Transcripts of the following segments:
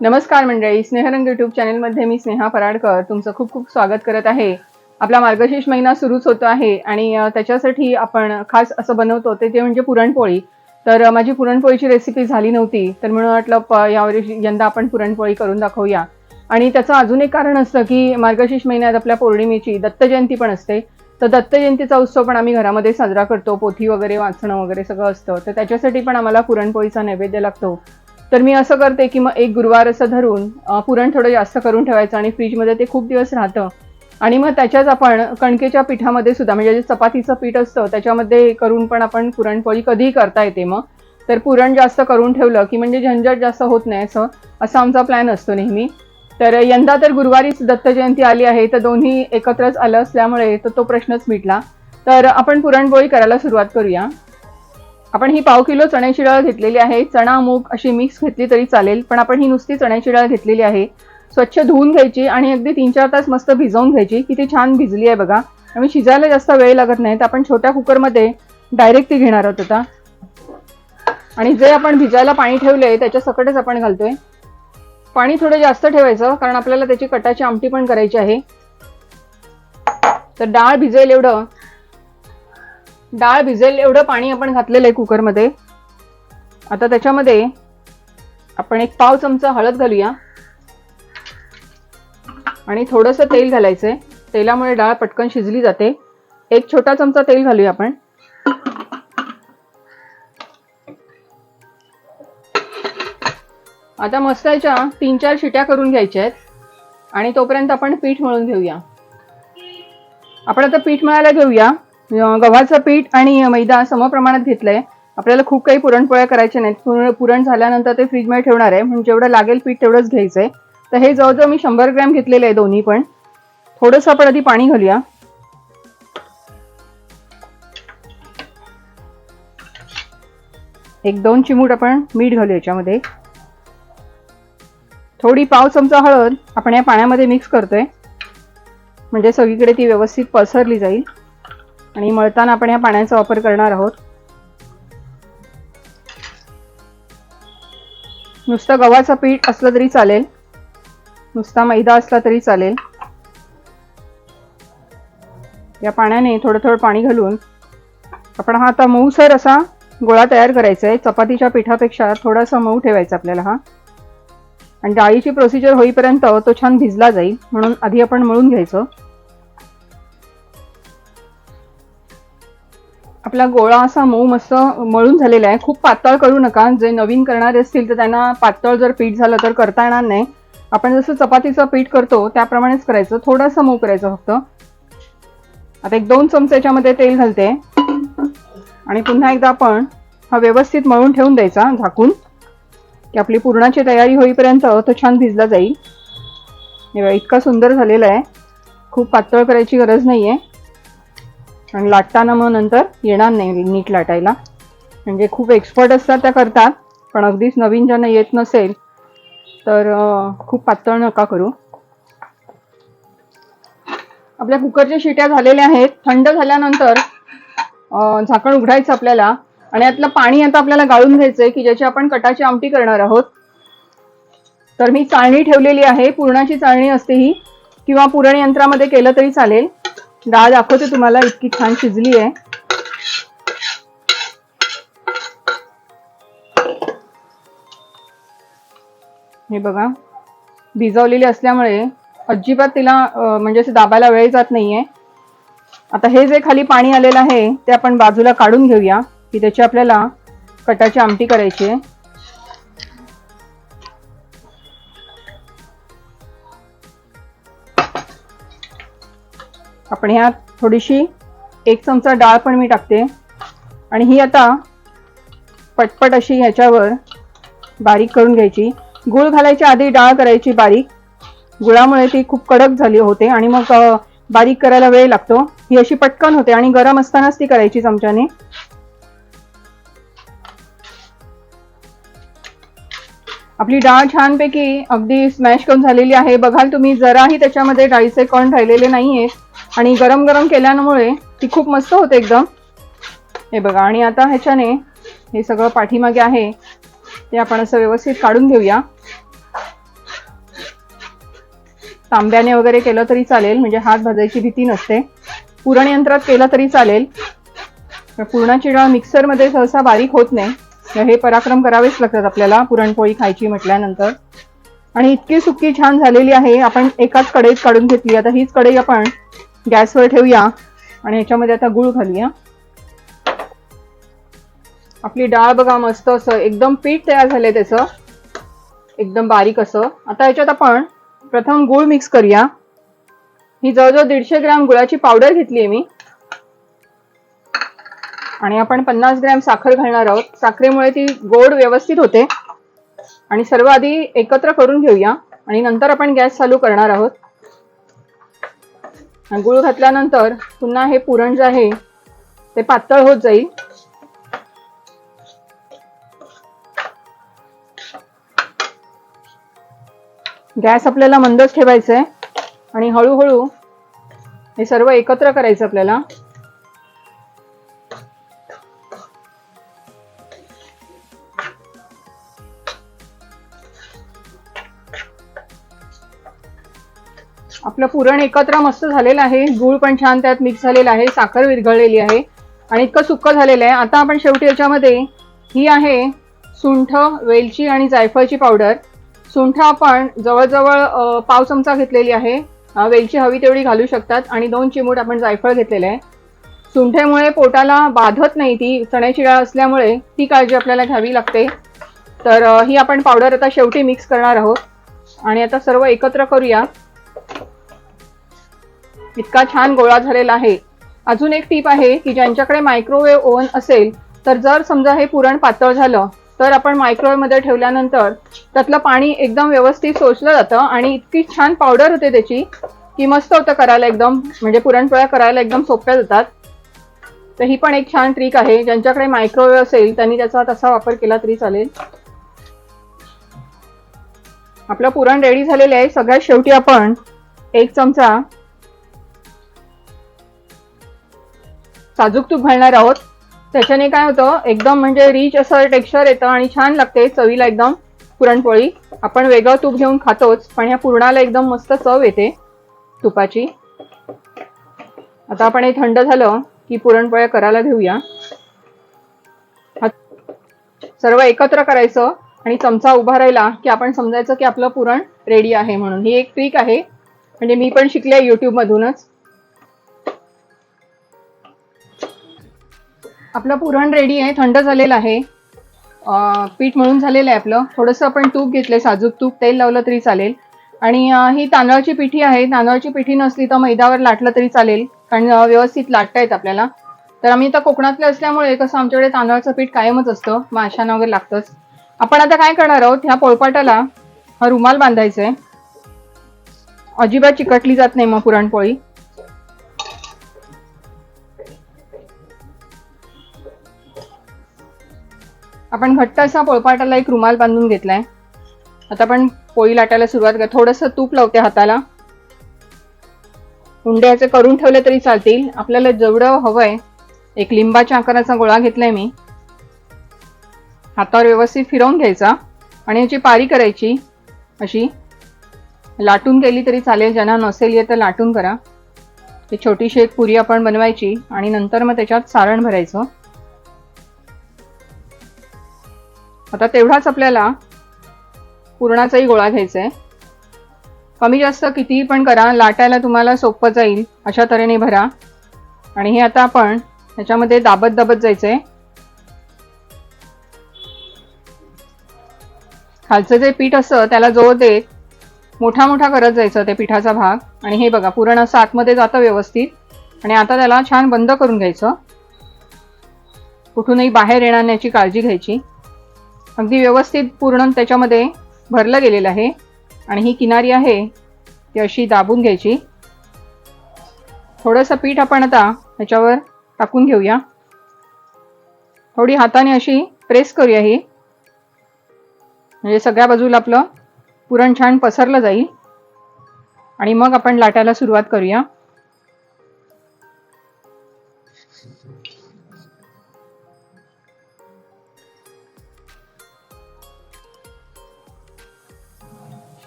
नमस्कार मंडळी स्नेहरंग युट्यूब चॅनलमध्ये मी स्नेहा पराडकर तुमचं खूप खूप स्वागत करत आहे. आपला मार्गशीर्ष महिना सुरूच होतो आहे आणि त्याच्यासाठी आपण खास असं बनवतो ते ते म्हणजे पुरणपोळी. तर माझी पुरणपोळीची रेसिपी झाली नव्हती तर म्हणून वाटलं प यावर्षी यंदा आपण पुरणपोळी करून दाखवूया. आणि त्याचं अजून एक कारण असतं की मार्गशीर्ष महिन्यात आपल्या पौर्णिमेची दत्त जयंती पण असते. तर दत्त जयंतीचा उत्सव पण आम्ही घरामध्ये साजरा करतो पोथी वगैरे वाचणं वगैरे सगळं असतं. तर त्याच्यासाठी पण आम्हाला पुरणपोळीचा नैवेद्य लागतो. तर मी असं करते की मग एक गुरुवार असं धरून पुरण थोडं जास्त करून ठेवायचं आणि फ्रीजमध्ये ते खूप दिवस राहतं. आणि मग त्याच्याच आपण कणकेच्या पिठामध्ये सुद्धा म्हणजे जे चपातीचं पीठ असतं त्याच्यामध्ये करून पण आपण पुरणपोळी कधीही करता येते मग. तर पुरण जास्त करून ठेवलं की म्हणजे झंझट जास्त होत नाही असं असा आमचा प्लॅन असतो नेहमी. तर यंदा तर गुरुवारीच दत्त जयंती आली आहे तर दोन्ही एकत्रच आलं असल्यामुळे तर तो प्रश्नच मिटला. तर आपण पुरणपोळी करायला सुरुवात करूया. आपण ही पाव किलो चण्याची डाळ घेतलेली आहे. चणा मूग अशी मिक्स घेतली तरी चालेल. पण आपण ही नुसती चण्याची डाळ घेतलेली आहे. स्वच्छ धुवून घ्यायची आणि अगदी तीन चार तास मस्त भिजवून घ्यायची. की ती छान भिजली आहे बघा. आणि शिजायला जास्त वेळ लागत नाही. तर आपण छोट्या कुकरमध्ये डायरेक्ट ती घेणार आहोत आता. आणि जे आपण भिजायला पाणी ठेवलंय त्याच्या सकटच आपण घालतोय. पाणी थोडं जास्त ठेवायचं कारण आपल्याला त्याची कटाची आमटी पण करायची आहे. तर डाळ भिजेल एवढं. डाळ भिजेल एवढं पाणी आपण घातलेलं आहे कुकरमध्ये. आता त्याच्यामध्ये आपण एक पाव चमचा हळद घालूया. आणि थोडंसं तेल घालायचंय. तेलामुळे डाळ पटकन शिजली जाते. एक छोटा चमचा तेल घालूया आपण. आता मस्त याच्या तीन चार शिट्या करून घ्यायच्या आहेत. आणि तोपर्यंत आपण पीठ मळून घेऊया. आपण आता पीठ मळायला घेऊया. गव्हाचं पीठ आणि मैदा समप्रमाणात घेतलंय. आपल्याला खूप काही पुरणपोळ्या करायच्या नाहीत. पुरण पुरण झाल्यानंतर ते फ्रीजमध्ये ठेवणार आहे. म्हणजे जेवढं लागेल पीठ तेवढंच घ्यायचंय. तर हे जवळजवळ मी शंभर ग्रॅम घेतलेलं आहे दोन्ही पण. थोडंसं आपण आधी पाणी घालूया. एक दोन चिमूट आपण मीठ घालू याच्यामध्ये. थोडी पाव चमचा हळद आपण या पाण्यामध्ये मिक्स करतोय. म्हणजे सगळीकडे ती व्यवस्थित पसरली जाईल. आणि मळताना आपण या पाण्याचा वापर करणार आहोत. नुसतं गव्हाचं पीठ असलं तरी चालेल. नुसता मैदा असला तरी चालेल. या पाण्याने थोडं थोडं पाणी घालून आपण हा आता मऊसर असा गोळा तयार करायचा आहे. चपातीच्या पिठापेक्षा थोडासा मऊ ठेवायचा आपल्याला हा. आणि डाळीची प्रोसिजर होईपर्यंत तो छान भिजला जाईल म्हणून आधी आपण मळून घ्यायचं. आपला गोळा असा मऊ मस्त मळून झालेला आहे. खूप पातळ करू नका. जे नवीन करणारे असतील तर त्यांना पातळ जर पीठ झालं तर करता येणार नाही. आपण जसं चपातीचं पीठ करतो त्याप्रमाणेच करायचं. थोडंसं मऊ करायचं फक्त. आता एक दोन चमचे याच्यामध्ये तेल घालते. आणि पुन्हा एकदा आपण हा व्यवस्थित मळून ठेवून द्यायचा झाकून. की आपली पुरणाची तयारी होईपर्यंत तो छान भिजला जाईल. इतका सुंदर झालेला आहे. खूप पातळ करायची गरज नाही आहे आणि लाटताना मग नंतर येणार नाही नीट लाटायला. म्हणजे खूप एक्सपर्ट असतात त्या करतात पण अगदीच नवीन ज्यांना येत नसेल तर खूप पातळ नका करू. आपल्या कुकरच्या शिट्या झालेल्या आहेत. थंड झाल्यानंतर झाकण उघडायचं आपल्याला. आणि यातलं पाणी आता आपल्याला गाळून घ्यायचंय की ज्याची आपण कटाची आमटी करणार आहोत. तर मी चाळणी ठेवलेली आहे. पुरणाची चाळणी असते ही. किंवा पुरण यंत्रामध्ये केलं तरी चालेल. डाळ दाखवते तुम्हाला इतकी छान शिजली आहे. हे बघा भिजवलेली असल्यामुळे अजिबात तिला म्हणजे असं दाबायला वेळ जात नाहीये. आता हे जे खाली पाणी आलेलं आहे ते आपण बाजूला काढून घेऊया. की त्याची आपल्याला कटाची आमटी करायची आहे. आपण ह्यात थोडीशी एक चमचा डाळ पण मी टाकते. आणि ही आता पटपट अशी ह्याच्यावर बारीक करून घ्यायची. गूळ घालायच्या आधी डाळ करायची बारीक. गुळामुळे ती खूप कडक झाली होते आणि मग बारीक करायला वेळ लागतो. ही अशी पटकन होते आणि गरम असतानाच ती करायची चमच्याने. आपली डाळ छानपैकी अगदी स्मॅश करून झालेली आहे. बघाल तुम्ही जराही त्याच्यामध्ये डाळीचे कण राहिलेले नाही आहेत आणि गरम गरम केल्यामुळे ती खूप मस्त होते एकदम. हे बघा आणि आता ह्याच्याने हे सगळं पाठीमागे आहे ते आपण असं व्यवस्थित काढून घेऊया. तांब्याने वगैरे केलं तरी चालेल म्हणजे हात भाजायची भीती नसते. पुरण यंत्रात केलं तरी चालेल. पुरणाची डाळ मिक्सरमध्ये सहसा बारीक होत नाही. हे पराक्रम करावेच लागतात आपल्याला पुरणपोळी खायची म्हटल्यानंतर. आणि इतकी सुकी छान झालेली आहे आपण एकाच कढईत काढून घेतली. आता हीच कढई आपण गॅसवर ठेवूया. आणि याच्यामध्ये आता गूळ घालूया. आपली डाळ बघा मस्त असं एकदम पीठ तयार झालंय त्याचं. एकदम बारीक असं. आता याच्यात आपण प्रथम गूळ मिक्स करूया. ही जवळजवळ दीडशे ग्रॅम गुळाची पावडर घेतली आहे मी. आणि आपण पन्नास ग्रॅम साखर घालणार आहोत. साखरेमुळे ती गोड व्यवस्थित होते. आणि सर्व आधी एकत्र करून घेऊया. आणि नंतर आपण गॅस चालू करणार आहोत. गूळ घातल्यानंतर पुन्हा हे पुरण जे आहे ते पातळ होत जाईल. गॅस आपल्याला मंदच ठेवायचा आहे आणि हळूहळू हे सर्व एकत्र करायचं आपल्याला. आपलं पुरण एकत्र मस्त झालेलं आहे. गूळ पण छान त्यात मिक्स झालेला आहे. साखर विरघळलेली आहे. आणि इतकं सुक्क झालेलं आहे. आता आपण शेवटी याच्यामध्ये ही आहे सुंठ वेलची आणि जायफळची पावडर सुंठ आपण जवळजवळ पाव चमचा घेतलेली आहे. वेलची हवी तेवढी घालू शकतात. आणि दोन चिमूट आपण जायफळ घेतलेलं आहे. सुंठेमुळे पोटाला बाधत नाही ती. चण्याची डाळ असल्यामुळे ती काळजी आपल्याला घ्यावी लागते. तर ही आपण पावडर आता शेवटी मिक्स करणार आहोत. आणि आता सर्व एकत्र करूया. इतका छान गोळा झालेला आहे. अजून एक टीप आहे की ज्यांच्याकडे मायक्रोवेव्ह ओव्हन असेल तर जर समजा हे पुरण पातळ झालं तर आपण मायक्रोवेव्हमध्ये ठेवल्यानंतर त्यातलं पाणी एकदम व्यवस्थित सोचलं जातं आणि इतकी छान पावडर होते त्याची की मस्त होतं करायला एकदम म्हणजे पुरणपोळ्या करायला एकदम सोप्या जातात. तर ही पण एक छान ट्रिक आहे. ज्यांच्याकडे मायक्रोवेव्ह असेल त्यांनी त्याचा तसा वापर केला तरी चालेल. आपलं पुरण रेडी झालेलं आहे. सगळ्यात शेवटी आपण एक चमचा साजूक तूप घालणार आहोत. त्याच्याने काय होतं एकदम म्हणजे रिच असं टेक्स्चर येतं आणि छान लागते चवीला एकदम पुरणपोळी. आपण वेगळं तूप घेऊन खातोच पण ह्या पुरणाला एकदम मस्त चव येते तुपाची. आता आपण हे थंड झालं की पुरणपोळ्या करायला घेऊया. सर्व एकत्र करायचं आणि चमचा उभा राहिला की आपण समजायचं की आपलं पुरण रेडी आहे म्हणून. ही एक ट्रिक आहे. म्हणजे मी पण शिकले युट्यूब आपलं पुरण रेडी आहे थंड झालेलं आहे. पीठ मळून झालेलं आहे आपलं. थोडंसं आपण तूप घेतले साजूक तूप तेल लावलं तरी चालेल. आणि ही तांदळाची पिठी आहे. तांदळाची पिठी नसली तर मैद्यावर लाटलं तरी चालेल. कारण व्यवस्थित लाटता येत आपल्याला. तर आम्ही आता कोकणातले असल्यामुळे कसं आमच्याकडे तांदळाचं पीठ कायमच असतं. माशांना वगैरे लागतंच. आपण आता काय करणार आहोत? ह्या पोळपाटाला हा रुमाल बांधायचा आहे अजिबात चिकटली जात नाही मग पुरणपोळी. आपण घट्ट असा पोळपाटाला एक रुमाल बांधून घेतलाय. आता आपण पोळी लाटायला सुरुवात कर थोडंसं तूप लावते हाताला. उंडे ह्याचे करून ठेवले तरी चालतील. आपल्याला जेवढं हवंय एक लिंबाच्या आकाराचा गोळा घेतलाय मी. हातावर व्यवस्थित फिरवून घ्यायचा. आणि याची पारी करायची. अशी. लाटून केली तरी चालेल. ज्यांना नसेल येत तर लाटून करा. ती छोटीशी एक पुरी आपण बनवायची. आणि नंतर मग त्याच्यात सारण भरायचं. आता तेवढाच आपल्याला पुरणाचाही गोळा घ्यायचा आहे कमी जास्त कितीही पण करा लाटायला तुम्हाला सोपं जाईल अशा तऱ्हेने भरा. आणि हे आता आपण ह्याच्यामध्ये दाबत दाबत जायचंय. खालचं जे पीठ असतं त्याला जोर देत मोठा मोठा करत जायचं ते पिठाचा भाग. आणि हे बघा पुरण असं आतमध्ये जातं व्यवस्थित. आणि आता त्याला छान बंद करून घ्यायचं. कुठूनही बाहेर येणार याची काळजी घ्यायची. अगदी व्यवस्थित पूर्ण त्याच्यामध्ये भरलं गेलेलं आहे. आणि ही किनारी आहे ती अशी दाबून घ्यायची. थोडंसं पीठ आपण आता ह्याच्यावर टाकून घेऊया. थोडी हाताने अशी प्रेस करूया ही. म्हणजे सगळ्या बाजूला आपलं पुरण छान पसरलं जाईल. आणि मग आपण लाटायला सुरुवात करूया.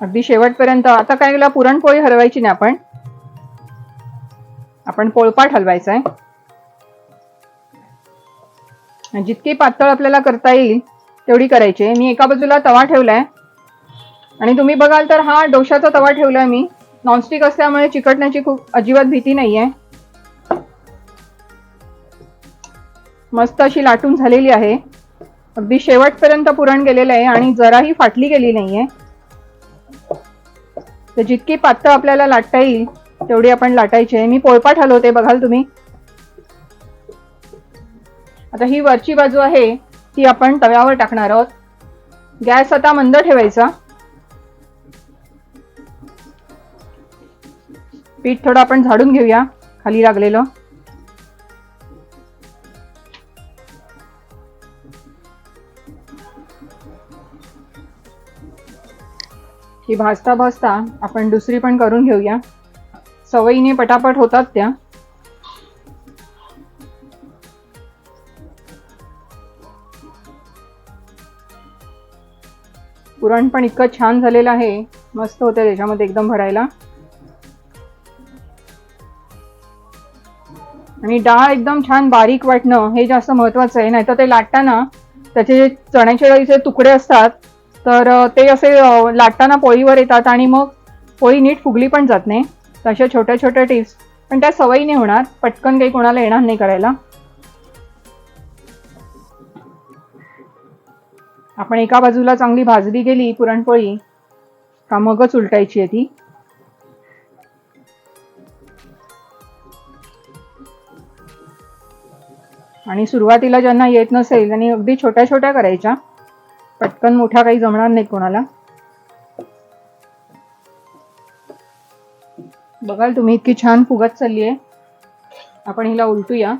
अगदी शेवटपर्यंत. आता काय केलं पुरणपोळी हलवायची नाही आपण. आपण पोळपाट हलवायचा आहे. जितकी पातळ आपल्याला करता येईल तेवढी करायची आहे. मी एका बाजूला तवा ठेवलाय. आणि तुम्ही बघाल तर हा डोशाचा तवा ठेवलाय मी. नॉनस्टिक असल्यामुळे चिकटण्याची खूप अजिबात भीती नाहीये. मस्त अशी लाटून झालेली आहे. अगदी शेवटपर्यंत पुरण गेलेलं आहे आणि जराही फाटली गेली नाहीये. तर जितकी पातळ आपल्याला लाटता येईल तेवढी आपण लाटायची आहे. मी पोळपाट हलवते बघाल तुम्ही. आता ही वरची बाजू आहे ती आपण तव्यावर टाकणार आहोत. गॅस आता मंद ठेवायचा. पीठ थोडं आपण झाडून घेऊया खाली लागलेलं. की भाजता भाजता आपण दुसरी पण करून घेऊया. सवयीने पटापट होतात त्या. पुरण पण इतकं छान झालेलं आहे. मस्त होतं त्याच्यामध्ये एकदम भरायला. आणि डाळ एकदम छान बारीक वाटणं हे जास्त महत्वाचं आहे. नाहीतर ते लाटताना त्याचे जे चण्याच्या डाळीचे तुकडे असतात तर ते असे लाटताना पोळीवर येतात आणि मग पोळी नीट फुगली पण जात नाही. तशा छोट्या छोट्या टिप्स पण त्या सवयीने होणार. पटकन काही कोणाला येणार नाही करायला. आपण एका बाजूला चांगली भाजली गेली पुरणपोळी का मगच उलटायची आहे ती? आणि सुरुवातीला ज्यांना येत नसेल त्यांनी अगदी छोट्या छोट्या करायच्या. पटकन मोठ्या काही जमणार नाही कोणाला. बघाल तुम्ही इतकी छान फुगत चालली आहे आपण हिला उलटूया.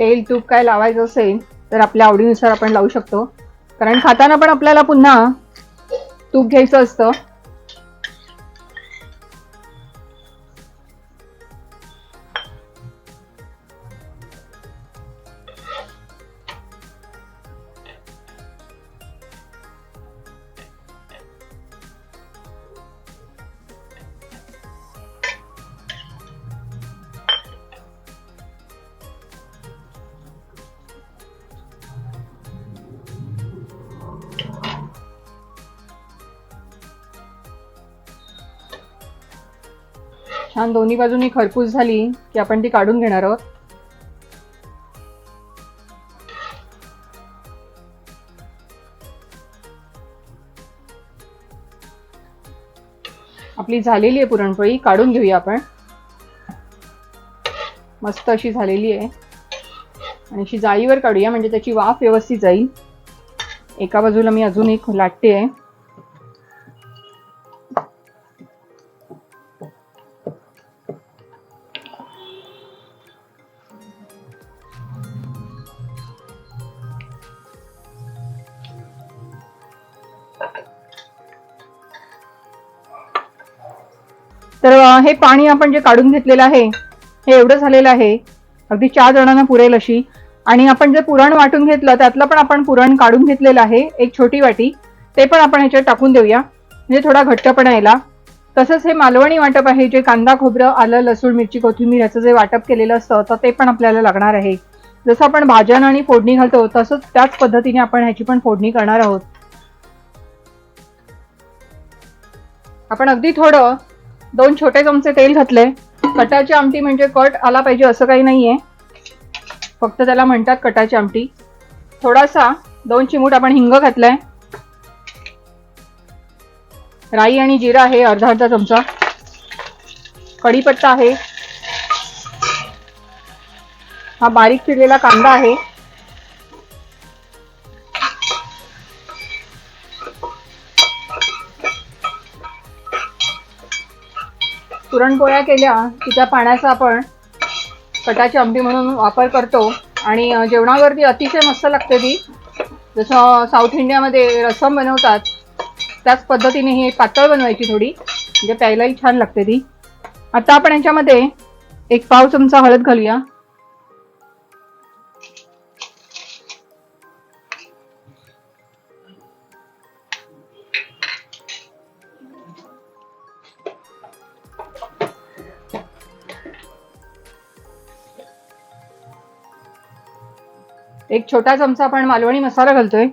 तेल तूप काय लावायचं असेल तर आपल्या आवडीनुसार आपण लावू शकतो. कारण खाताना पण आपल्याला पुन्हा तूप घ्यायचं असतं. छान दोन्ही बाजूनी खरपूस झाली की आपण ती काढून घेणार आहोत. आपली झालेली आहे पुरणपोळी काढून घेऊया आपण. मस्त अशी झालेली आहे. आणि अशी जाळीवर काढूया म्हणजे त्याची वाफ व्यवस्थित जाईल. एका बाजूला मी अजून एक लाटते आहे. तर हे पाणी आपण जे काढून घेतलेलं आहे हे एवढं झालेलं आहे. अगदी चार जणांना पुरेल अशी. आणि आपण जे पुरण वाटून घेतलं त्यातलं पण आपण पुरण काढून घेतलेलं आहे एक छोटी वाटी. ते पण आपण ह्याच्यात टाकून देऊया. म्हणजे थोडा घट्टपणा यायला. तसंच हे मालवणी वाटप आहे जे कांदा खोबरं आलं लसूण मिरची कोथिंबीर याचं जे वाटप केलेलं असतं तर ते पण आपल्याला लागणार आहे. जसं आपण भाज्यांना आणि फोडणी घालतो तसंच त्याच पद्धतीने आपण ह्याची पण फोडणी करणार आहोत. आपण अगदी थोडं दोन छोटे चमचे तेल घातले कटाची आमटी म्हणजे कट आला पाहिजे असं काही नाहीये. फक्त त्याला म्हणतात कटाची आमटी. थोडासा दोन चिमूट आपण हिंग घातलाय. राई आणि जिरा आहे अर्धा अर्धा चमचा. कढीपत्ता आहे. हा बारीक चिरलेला कांदा आहे. पुरणपोळ्या केल्या की त्या पाण्याचा आपण कटाची आंबी म्हणून वापर करतो. आणि जेवणावरती अतिशय मस्त लागते ती. जसं साऊथ इंडियामध्ये रसम बनवतात त्याच पद्धतीने ही पातळ बनवायची थोडी. म्हणजे प्यायलाही छान लागते ती. आता आपण याच्यामध्ये एक पाव चमचा हळद घालूया. एक छोटा चमचा आपण मालवणी मसाला घालतोय.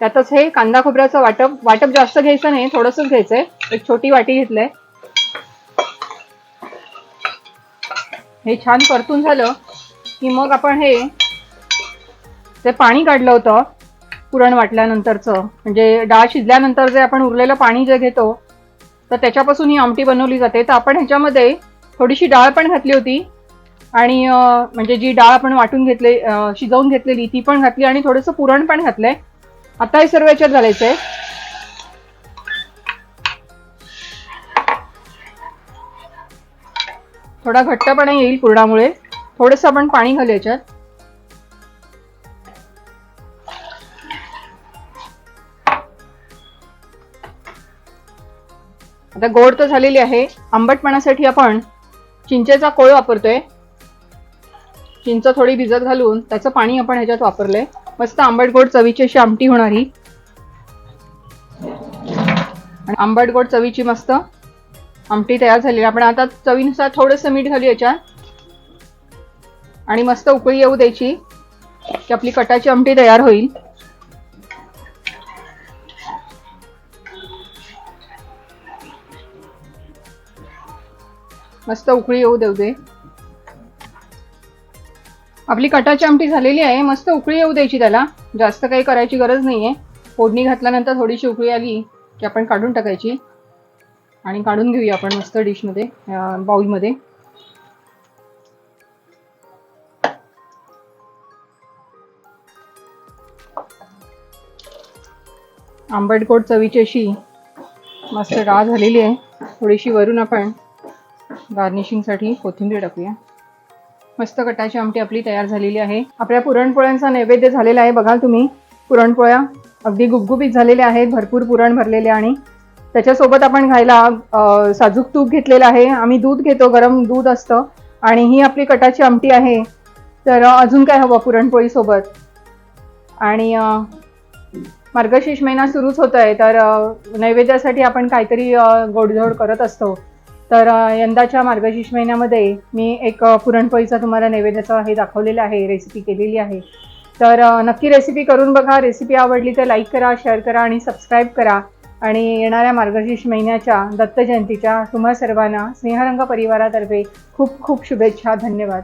त्यातच हे कांदा खोबऱ्याचं वाटप वाटप जास्त घ्यायचं नाही थोडंसंच घ्यायचंय. एक छोटी वाटी घेतलंय. हे छान परतून झालं की मग आपण हे ते पाणी काढलं होतं पुरण वाटल्यानंतरचं म्हणजे डाळ शिजल्यानंतर जे आपण उरलेलं पाणी जे घेतो तर त्याच्यापासून ही आमटी बनवली जाते. तर आपण ह्याच्यामध्ये थोडीशी डाळ पण घातली होती. आणि म्हणजे जी डाळ आपण वाटून घेतले शिजवून घेतलेली ती पण घातली आणि थोडंसं पुरण पण घातलंय. आता हे सर्व याच्यात घालायचंय थोडा घट्टपणा येईल पुरणामुळे. थोडंसं आपण पाणी घालू याच्यात. आता गोड तर झालेली आहे. आंबटपणासाठी आपण चिंचेचा कोळ वापरतोय. चिंच थोडी भिजत घालून त्याचं पाणी आपण ह्याच्यात वापरलंय. मस्त आंबट गोड चवीची अशी आमटी होणारी. आणि आंबट गोड चवीची मस्त आमटी तयार झालेली. आपण आता चवीनुसार थोडंसं मीठ घालू याच्यात. आणि मस्त उकळी येऊ द्यायची की आपली कटाची आमटी तयार होईल. मस्त उकळी येऊ देऊ दे. आपली कटाची आमटी झालेली आहे मस्त उकळी येऊ द्यायची त्याला. जास्त काही करायची गरज नाहीये. फोडणी घातल्यानंतर थोडीशी उकळी आली की आपण काढून टाकायची. आणि काढून घेऊया आपण मस्त डिशमध्ये अं, बाउलमध्ये. आंबटकोट चवीची अशी मस्त डाळ झालेली आहे. थोडीशी वरून आपण गार्निशिंगसाठी कोथिंबीर टाकूया. मस्त कटाची आमटी आपली तयार झालेली आहे. आपल्या पुरणपोळ्यांचा नैवेद्य झालेला आहे बघा तुम्ही. पुरणपोळ्या अगदी गुबगुबीत झालेल्या आहेत भरपूर पुरण भरलेले आणि त्याच्यासोबत आपण घ्यायला साजूक तूप घेतलेलं आहे. आम्ही दूध घेतो गरम दूध असतं आणि ही आपली कटाची आमटी आहे. तर अजून काय हवं पुरणपोळीसोबत? आणि मार्गशीर्ष महिना सुरूच होत आहे तर नैवेद्यासाठी आपण काहीतरी गोडधोड करत असतो. तर यंदाच्या मार्गशीर्ष महिन्यामध्ये मी एक पुरणपोळीचा तुम्हाला नैवेद्याचं हे दाखवलेलं आहे रेसिपी केलेली आहे. तर नक्की रेसिपी करून बघा. रेसिपी आवडली तर लाईक करा शेअर करा आणि सबस्क्राईब करा. आणि येणाऱ्या मार्गशीर्ष महिन्याच्या दत्त जयंतीच्या तुम्हा सर्वांना स्नेहरंग परिवारातर्फे खूप खूप शुभेच्छा. धन्यवाद.